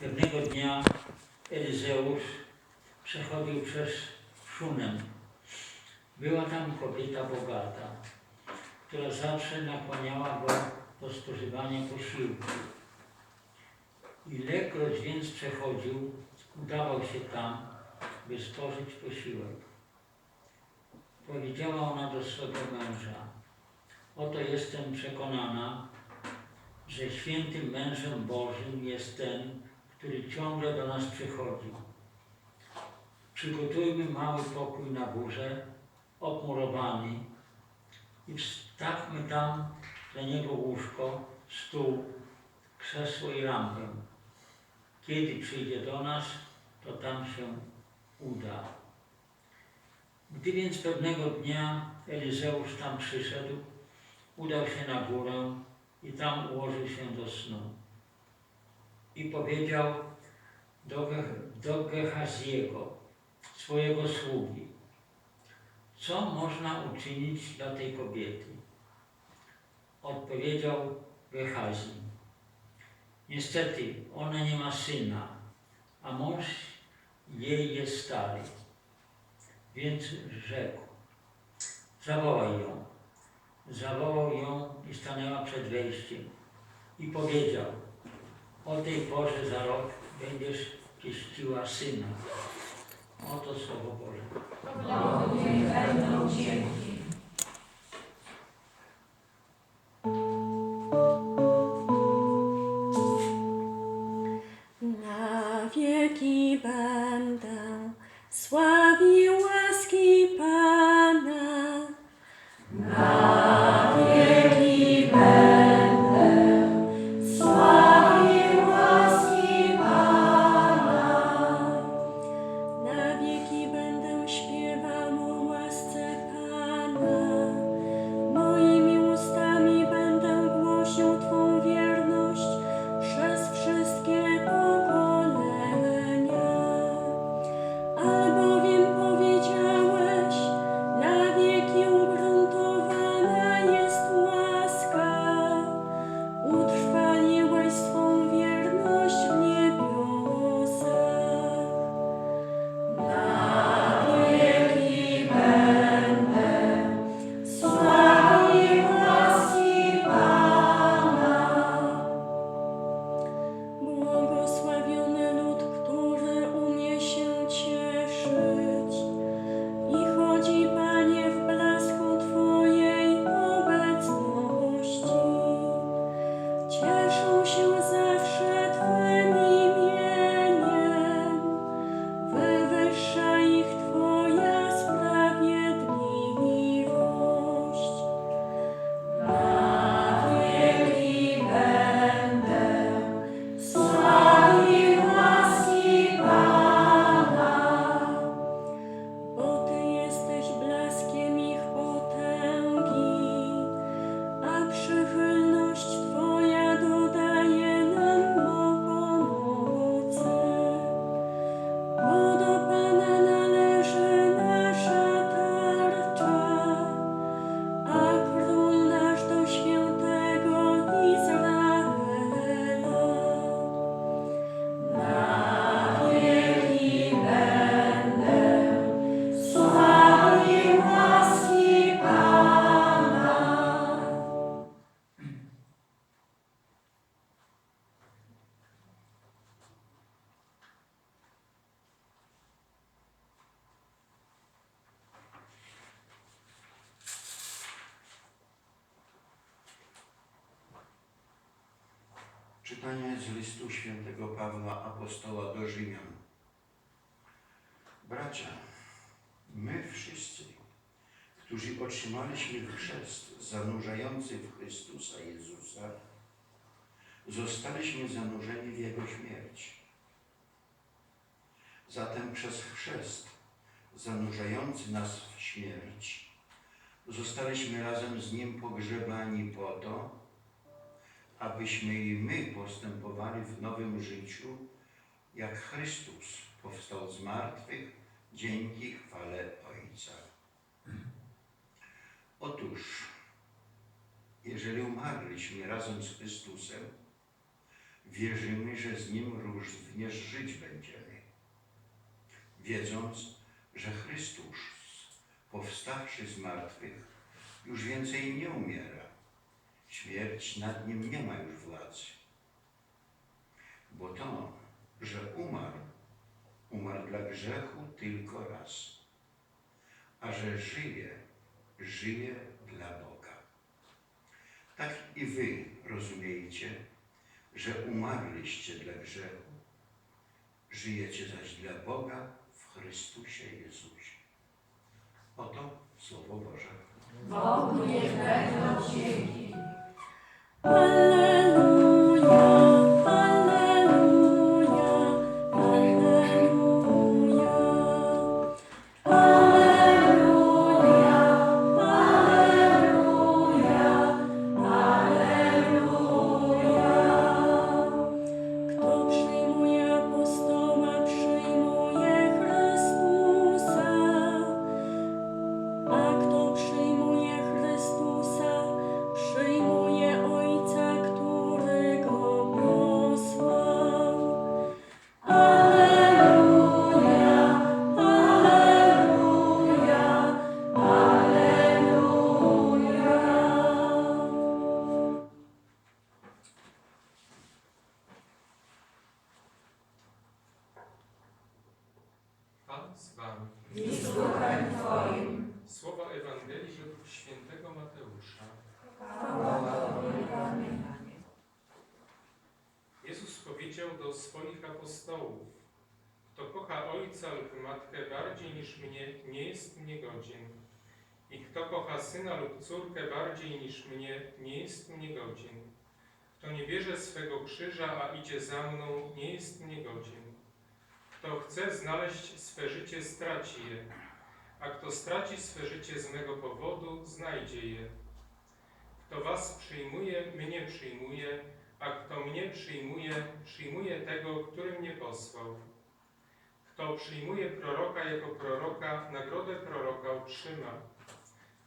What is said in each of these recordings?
Pewnego dnia Elizeusz przechodził przez Szunem. Była tam kobieta bogata, która zawsze nakłaniała go do spożywania posiłku. Ilekroć więc przechodził, udawał się tam, by spożyć posiłek. Powiedziała ona do swego męża, oto jestem przekonana, że świętym mężem Bożym jest ten, który ciągle do nas przychodzi. Przygotujmy mały pokój na górze, obmurowany i wstawmy tam dla niego łóżko, stół, krzesło i lampę. Kiedy przyjdzie do nas, to tam się uda. Gdy więc pewnego dnia Elizeusz tam przyszedł, udał się na górę i tam ułożył się do snu. I powiedział do, do Gehaziego, swojego sługi, co można uczynić dla tej kobiety? Odpowiedział Gehazi, niestety ona nie ma syna, a mąż jej jest stary. Więc rzekł, zawołaj ją. Zawołał ją i stanęła przed wejściem i powiedział, o tej porze za rok będziesz pieściła syna. Oto Słowo Boże. Będą dzięki. Apostoła do Rzymian. Bracia, my wszyscy, którzy otrzymaliśmy chrzest zanurzający w Chrystusa Jezusa, zostaliśmy zanurzeni w Jego śmierć. Zatem przez chrzest zanurzający nas w śmierć, zostaliśmy razem z Nim pogrzebani po to, abyśmy i my postępowali w nowym życiu, jak Chrystus powstał z martwych dzięki chwale Ojca. Otóż, jeżeli umarliśmy razem z Chrystusem, wierzymy, że z Nim również żyć będziemy, wiedząc, że Chrystus, powstawszy z martwych, już więcej nie umiera. Śmierć nad Nim nie ma już władzy. Bo to, że umarł, umarł dla grzechu tylko raz, a że żyje, żyje dla Boga. Tak i wy rozumiejcie, że umarliście dla grzechu, żyjecie zaś dla Boga w Chrystusie Jezusie. Oto Słowo Boże. Bogu niech będą dzięki. Swoich apostołów: Kto kocha ojca lub matkę bardziej niż mnie, nie jest mnie godzien. I kto kocha syna lub córkę bardziej niż mnie, nie jest mnie godzien. Kto nie bierze swego krzyża, a idzie za mną, nie jest mnie godzien. Kto chce znaleźć swe życie, straci je, a kto straci swe życie z mego powodu, znajdzie je. Kto was przyjmuje, mnie przyjmuje, a kto mnie przyjmuje, przyjmuje tego, który mnie posłał. Kto przyjmuje proroka jako proroka, nagrodę proroka otrzyma.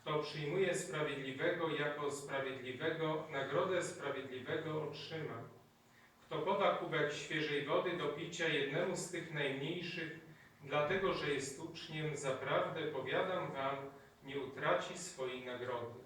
Kto przyjmuje sprawiedliwego jako sprawiedliwego, nagrodę sprawiedliwego otrzyma. Kto poda kubek świeżej wody do picia jednemu z tych najmniejszych, dlatego że jest uczniem, zaprawdę powiadam wam, nie utraci swojej nagrody.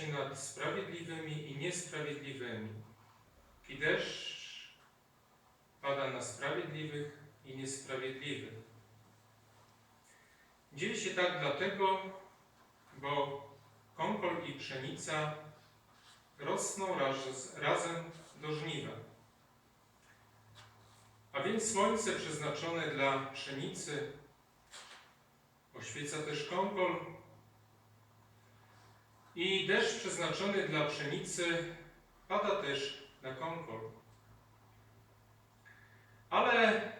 się nad sprawiedliwymi i niesprawiedliwymi i deszcz pada na sprawiedliwych i niesprawiedliwych. Dzieje się tak dlatego, bo kąpol i pszenica rosną raz, razem do żniwa. A więc słońce przeznaczone dla pszenicy oświeca też kąpol i deszcz przeznaczony dla pszenicy pada też na kąpol. Ale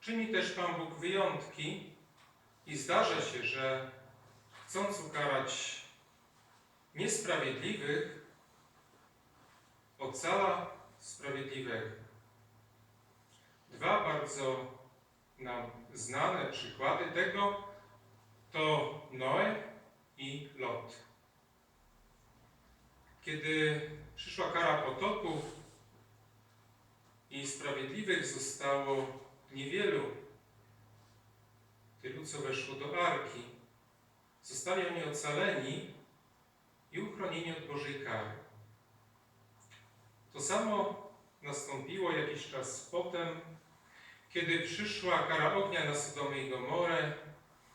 czyni też Pan Bóg wyjątki i zdarza się, że chcąc ukarać niesprawiedliwych, ocala sprawiedliwego. Dwa bardzo nam znane przykłady tego to Noe i Lot. Kiedy przyszła kara potopu i sprawiedliwych zostało niewielu, tylu co weszło do arki, zostali oni ocaleni i uchronieni od Bożej kary. To samo nastąpiło jakiś czas potem, kiedy przyszła kara ognia na Sodomę i Gomorę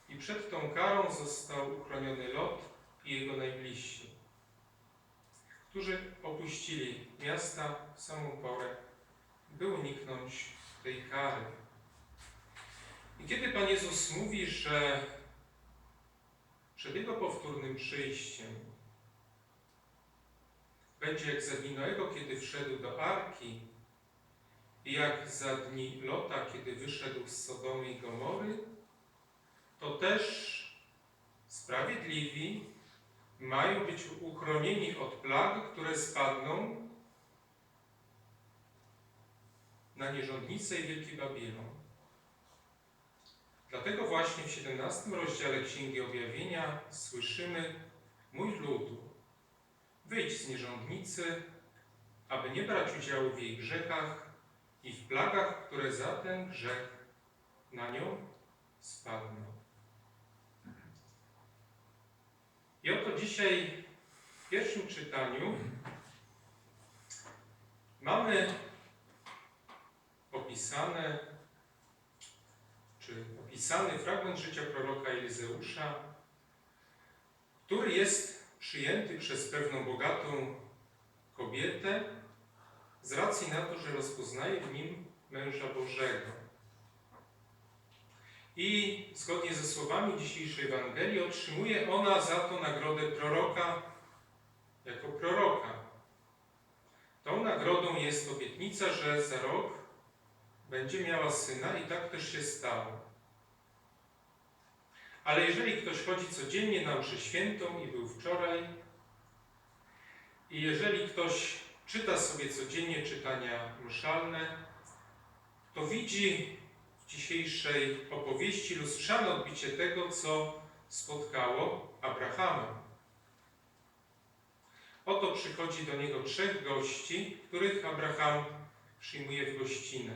i przed tą karą został uchroniony Lot i jego najbliżsi, którzy opuścili miasta w samą porę, by uniknąć tej kary. I kiedy Pan Jezus mówi, że przed Jego powtórnym przyjściem będzie jak za dni kiedy wszedł do Arki i jak za dni Lota, kiedy wyszedł z Sodomy i Gomory, to też sprawiedliwi mają być uchronieni od plag, które spadną na nierządnicę i Wielki Babilon. Dlatego właśnie w 17 rozdziale Księgi Objawienia słyszymy Mój ludu, wyjdź z nierządnicy, aby nie brać udziału w jej grzechach i w plagach, które za ten grzech na nią spadną. Dzisiaj w pierwszym czytaniu mamy opisane, czy opisany fragment życia proroka Elizeusza, który jest przyjęty przez pewną bogatą kobietę z racji na to, że rozpoznaje w nim męża Bożego. I zgodnie ze słowami dzisiejszej Ewangelii otrzymuje ona za to nagrodę proroka jako proroka. Tą nagrodą jest obietnica, że za rok będzie miała syna i tak też się stało. Ale jeżeli ktoś chodzi codziennie na mszę świętą i był wczoraj, i jeżeli ktoś czyta sobie codziennie czytania mszalne, to widzi dzisiejszej opowieści lustrzane odbicie tego, co spotkało Abrahama. Oto przychodzi do niego trzech gości, których Abraham przyjmuje w gościnę.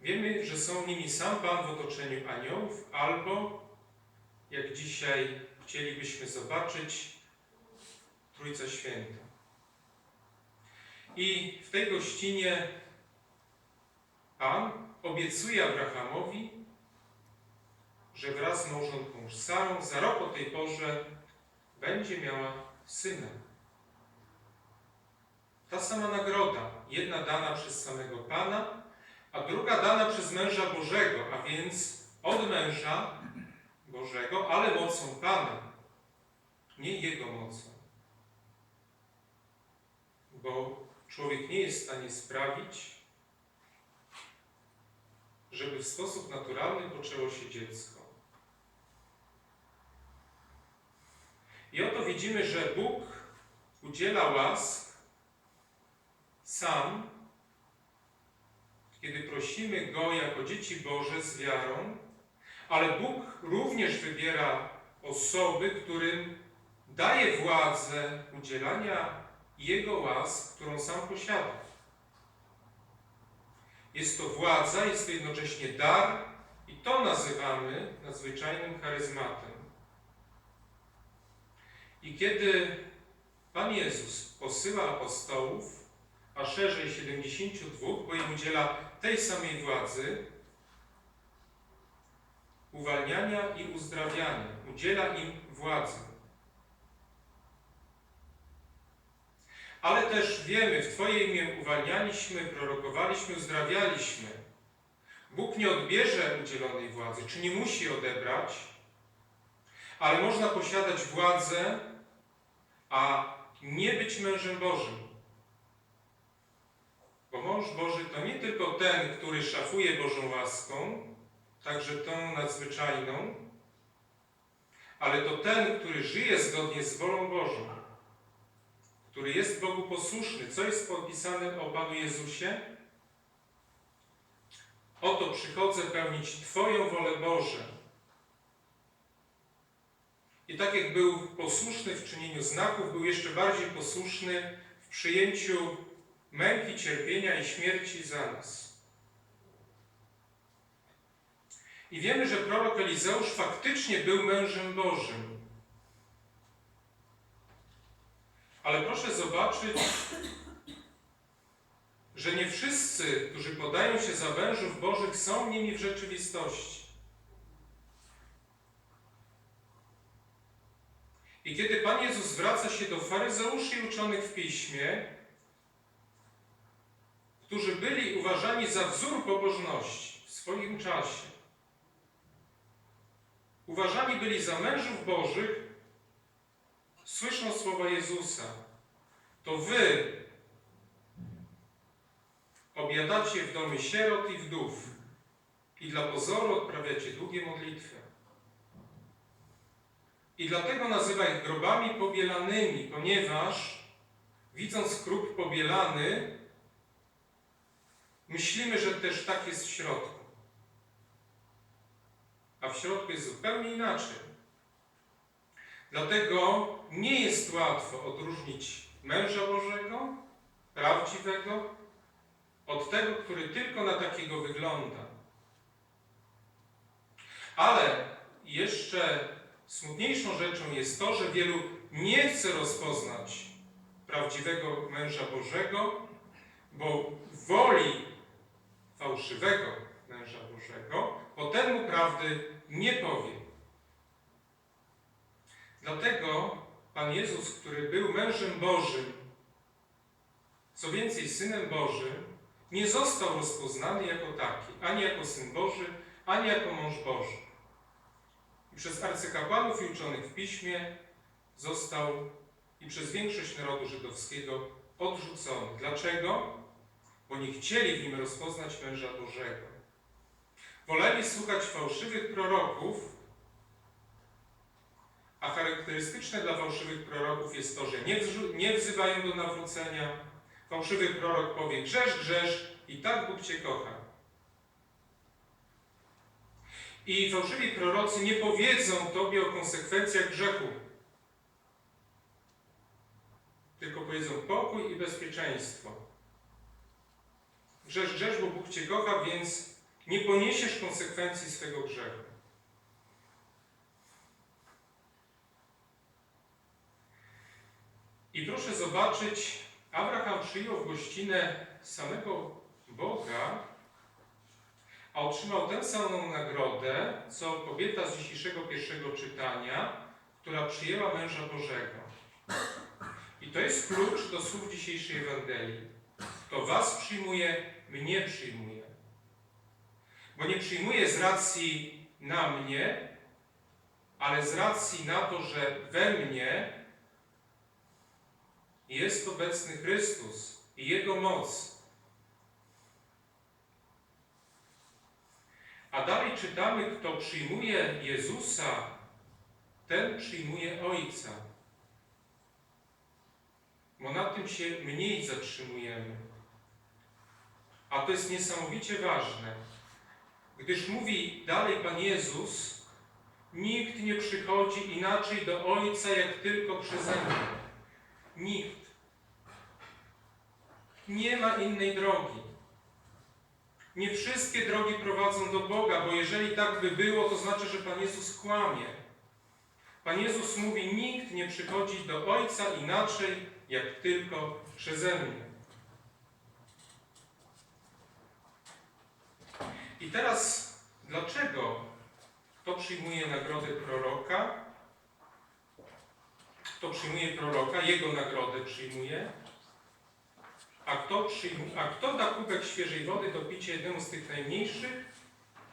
Wiemy, że są nimi sam Pan w otoczeniu aniołów, albo, jak dzisiaj chcielibyśmy zobaczyć, Trójca Święta. I w tej gościnie Pan obiecuje Abrahamowi, że wraz z małżonką Sarą za rok o tej porze będzie miała syna. Ta sama nagroda, jedna dana przez samego Pana, a druga dana przez męża Bożego, a więc od męża Bożego, ale mocą Pana, nie Jego mocą. Bo człowiek nie jest w stanie sprawić, żeby w sposób naturalny poczęło się dziecko. I oto widzimy, że Bóg udziela łask sam, kiedy prosimy Go jako dzieci Boże z wiarą, ale Bóg również wybiera osoby, którym daje władzę udzielania Jego łask, którą sam posiada. Jest to władza, jest to jednocześnie dar i to nazywamy nadzwyczajnym charyzmatem. I kiedy Pan Jezus posyła apostołów, a szerzej 72, bo im udziela tej samej władzy, uwalniania i uzdrawiania, udziela im władzy. Ale też wiemy, w Twoje imię uwalnialiśmy, prorokowaliśmy, uzdrawialiśmy. Bóg nie odbierze udzielonej władzy, czy nie musi odebrać, ale można posiadać władzę, a nie być mężem Bożym. Bo mąż Boży to nie tylko ten, który szafuje Bożą łaską, także tą nadzwyczajną, ale to ten, który żyje zgodnie z wolą Bożą który jest Bogu posłuszny. Co jest podpisane o Panu Jezusie? Oto przychodzę pełnić Twoją wolę Boże. I tak jak był posłuszny w czynieniu znaków, był jeszcze bardziej posłuszny w przyjęciu męki, cierpienia i śmierci za nas. I wiemy, że prorok Elizeusz faktycznie był mężem Bożym. Ale proszę zobaczyć, że nie wszyscy, którzy podają się za mężów Bożych, są nimi w rzeczywistości. I kiedy Pan Jezus zwraca się do faryzeuszy i uczonych w piśmie, którzy byli uważani za wzór pobożności w swoim czasie, uważani byli za mężów bożych, słyszą słowa Jezusa. To wy obiadacie w domy sierot i wdów i dla pozoru odprawiacie długie modlitwy. I dlatego nazywa ich grobami pobielanymi, ponieważ widząc grób pobielany, myślimy, że też tak jest w środku. A w środku jest zupełnie inaczej. Dlatego nie jest łatwo odróżnić męża Bożego, prawdziwego, od tego, który tylko na takiego wygląda. Ale jeszcze smutniejszą rzeczą jest to, że wielu nie chce rozpoznać prawdziwego męża Bożego, bo woli fałszywego męża Bożego, bo ten mu prawdy nie powie. Dlatego Pan Jezus, który był mężem Bożym, co więcej Synem Bożym, nie został rozpoznany jako taki, ani jako Syn Boży, ani jako mąż Boży. I przez arcykapłanów i uczonych w Piśmie został i przez większość narodu żydowskiego odrzucony. Dlaczego? Bo nie chcieli w nim rozpoznać męża Bożego. Woleli słuchać fałszywych proroków, charakterystyczne dla fałszywych proroków jest to, że nie, nie wzywają do nawrócenia. Fałszywy prorok powie: grzesz, grzesz, i tak Bóg cię kocha. I fałszywi prorocy nie powiedzą tobie o konsekwencjach grzechu, tylko powiedzą pokój i bezpieczeństwo. Grzesz, grzesz, bo Bóg cię kocha, więc nie poniesiesz konsekwencji swego grzechu. I proszę zobaczyć, Abraham przyjął w gościnę samego Boga, a otrzymał tę samą nagrodę, co kobieta z dzisiejszego pierwszego czytania, która przyjęła męża Bożego. I to jest klucz do słów dzisiejszej Ewangelii. Kto was przyjmuje, mnie przyjmuje. Bo nie przyjmuje z racji na mnie, ale z racji na to, że we mnie jest obecny Chrystus i Jego moc. A dalej czytamy, kto przyjmuje Jezusa, ten przyjmuje Ojca. Bo na tym się mniej zatrzymujemy. A to jest niesamowicie ważne, gdyż mówi dalej Pan Jezus, nikt nie przychodzi inaczej do Ojca, jak tylko przeze mnie. Nikt. Nie ma innej drogi. Nie wszystkie drogi prowadzą do Boga, bo jeżeli tak by było, to znaczy, że Pan Jezus kłamie. Pan Jezus mówi: Nikt nie przychodzi do Ojca inaczej, jak tylko przeze mnie. I teraz, dlaczego kto przyjmuje nagrodę proroka? Kto przyjmuje proroka, jego nagrodę przyjmuje. A kto, przyjmuje, a kto da kubek świeżej wody do picia jednemu z tych najmniejszych,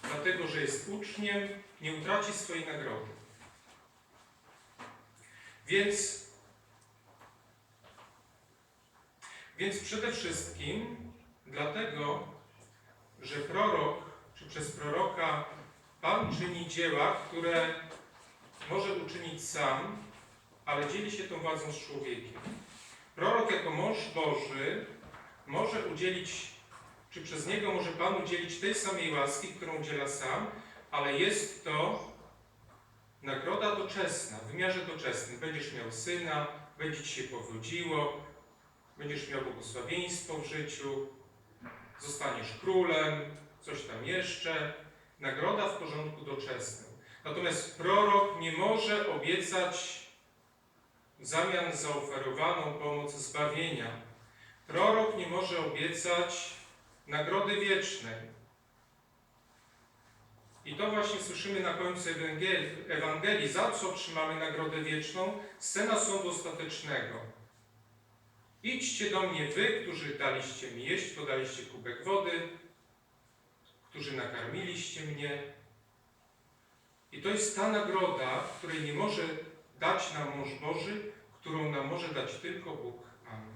dlatego że jest uczniem, nie utraci swojej nagrody. Więc, więc przede wszystkim dlatego, że prorok, czy przez proroka Pan czyni dzieła, które może uczynić sam, ale dzieli się tą władzą z człowiekiem. Prorok jako mąż Boży może udzielić, czy przez niego może Pan udzielić tej samej łaski, którą udziela sam, ale jest to nagroda doczesna, w wymiarze doczesnym. Będziesz miał syna, będzie ci się powodziło, będziesz miał błogosławieństwo w życiu, zostaniesz królem, coś tam jeszcze. Nagroda w porządku doczesnym. Natomiast prorok nie może obiecać w zamian za oferowaną pomoc zbawienia. Prorok nie może obiecać nagrody wiecznej. I to właśnie słyszymy na końcu Ewangelii. Za co otrzymamy nagrodę wieczną? Scena sądu ostatecznego. Idźcie do mnie wy, którzy daliście mi jeść, podaliście kubek wody, którzy nakarmiliście mnie. I to jest ta nagroda, której nie może dać nam mąż Boży, którą nam może dać tylko Bóg. Amen.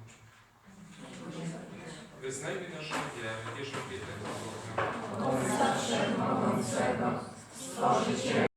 Wyznajmy naszą wiarę, wierzę w jednego Boga. Ojca Wszechmogącego, Stworzyciela